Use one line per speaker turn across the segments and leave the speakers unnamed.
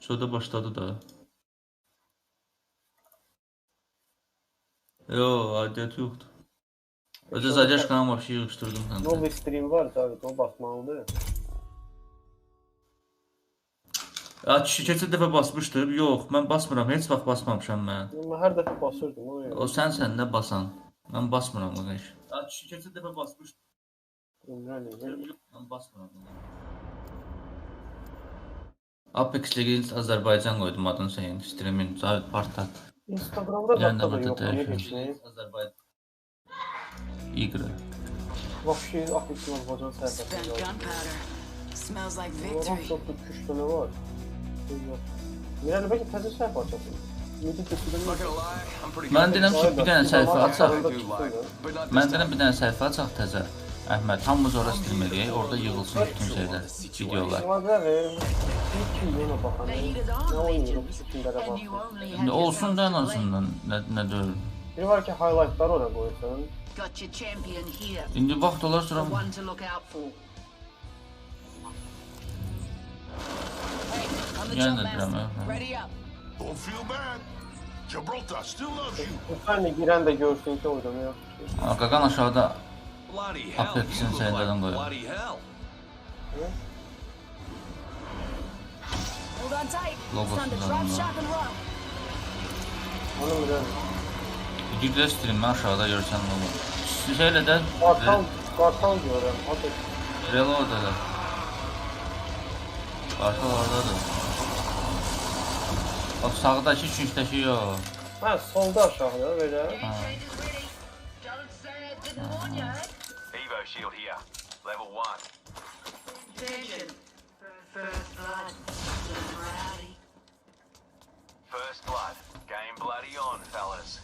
Şurada başladı da. Yo, aidiyyatı yoktu. Öde zadyashkanı vapşi yığıştırdım kanka.
Novi stream var tabii o basmalıdır.
Ya kişi keçən dəfə basmışdım. Yox, mən basmıram. Heç vaxt basmamışam mən.
Ama her defa basırdım o
O sənsən də basan. Mən basmıram qardaş. Ya kişi keçən dəfə basmışdım.
yani.
Mən basmıram. Apex Legends Azərbaycan qoydum adını sənin streamin Cavit Partat.
Instagram'da da
burada
yok. Niye
dəyişir.
geçmeyi?
Azərbaycan. İqra.
Vahşi Afrika Azerbaycan sayfasında.
Smells like victory.
çok da küçük tane var. Mirali belki təzə sayfa açasın.
Mən deyirəm ki, bir dənə səhifə açaq. Mən deyirəm bir dənə səhifə açaq təzə. Əhməd, hamımız ora stream eləyək, orada yığılsın bütün şeylər, videolar.
Ne
İndi olsun da en azından nə, nə deyil.
Biri var ki highlightlar oraya
here.
İndi vaxt olar sonra drama, huh?
Ready up.
Don't feel bad. Gibraltar still loves you.
Bir tane giren de görsün ki oynamıyor.
Aa, Qaqan aşağıda
Bloody hell,
Apex'in
you look
şeylerden
like
koyuyor.
bloody hell.
Hold on tight. It's
Logosu
time to
da
drop
var.
shot and run.
Onu bilen.
Gidiyor stream'i aşağıda görsən olur. Şeylə də
Kartal, kartal diyorum. Hadi.
Real orada da. Qartal oradadır. Bak sağdakı üçüncüdəki yox.
Ha solda aşağıda böyle.
Ha.
Evo shield here. Level one.
Attention. First blood. Rowdy.
First blood. Game bloody on, fellas.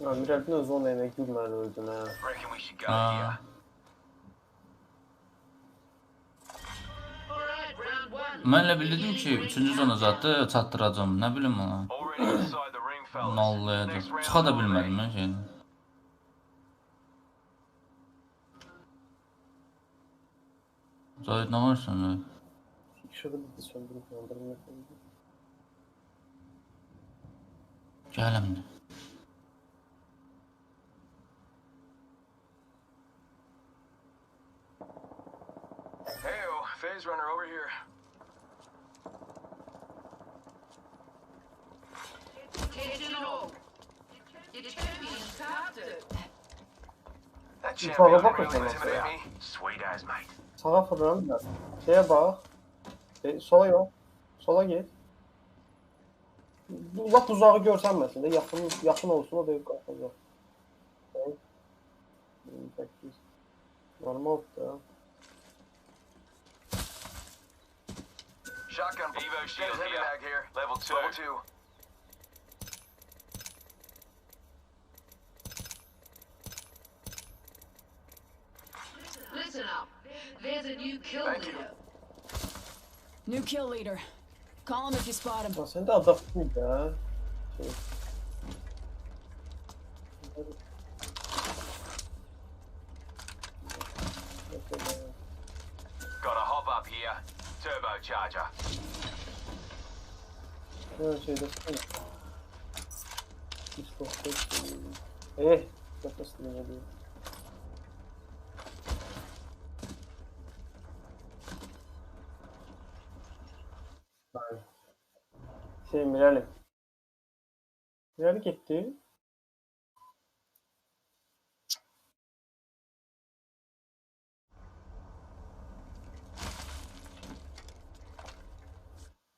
Ya Miral'in öz onun eline gülmen öldün ha.
Reckon we should go
Ha.
here.
Alright, round one.
Mən elə bilirdim ki, üçüncü zona zatı çatdıracam. Nə bilim ona.
Round
Çıxa da bilmədim mən şeyini. Zahid nə varsan? Zahid?
Işığı bitti söndürüp yandırmaya koydu.
Gəlim.
Heyo, phase runner over here. That champion really
with them,
intimidate
yeah.
me. Sweet as, mate.
Sağa fırlan da. Şeye bak. E, sola yok. Sola git. Lap uzağı görsenmesin de yakın yakın olsun o da yok sekiz. Normal da.
Shotgun. Evo shield here. Mag here. Level two. Level two.
Listen up. There's a new kill leader.
New kill leader. Call him if you spot him.
Nossa, ainda dá pra mudar. Deixa.
Gotta hop up here. Turbocharger.
Şey Mirali. Mirali gitti.